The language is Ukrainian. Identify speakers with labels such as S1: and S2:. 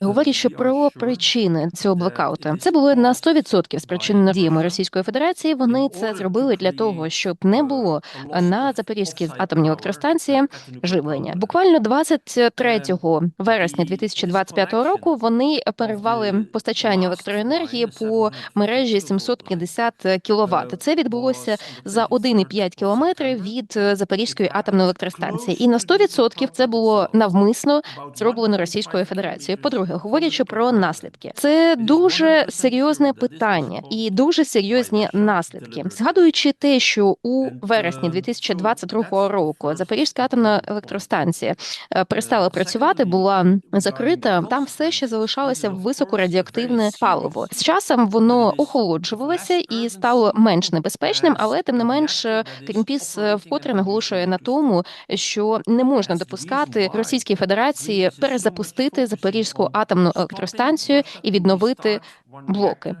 S1: Говорячи про причини цього блекаута, це було на 100% спричинено діями Російської Федерації. Вони це зробили для того, щоб не було на Запорізькій атомній електростанції живлення. Буквально 23 вересня 2025 року вони перервали постачання електроенергії по мережі 750 кВт. Це відбулося за 1,5 кілометри від Запорізької атомної електростанції, і на 100% це було навмисно зроблено Російською Федерацією. По-друге, говорячи про наслідки, це дуже серйозне питання і дуже серйозні наслідки. Згадуючи те, що у вересні 2022 року Запорізька атомна електростанція е, перестала працювати, була закрита. Там все ще залишалося високорадіоактивне паливо. З часом воно охолоджувалося і стало менш небезпечним, але тим не менш Greenpeace е, вкотре наголошує на тому, що не можна допускати Російській Федерації перезапустити Запорізьку атомну електростанцію і відновити блоки.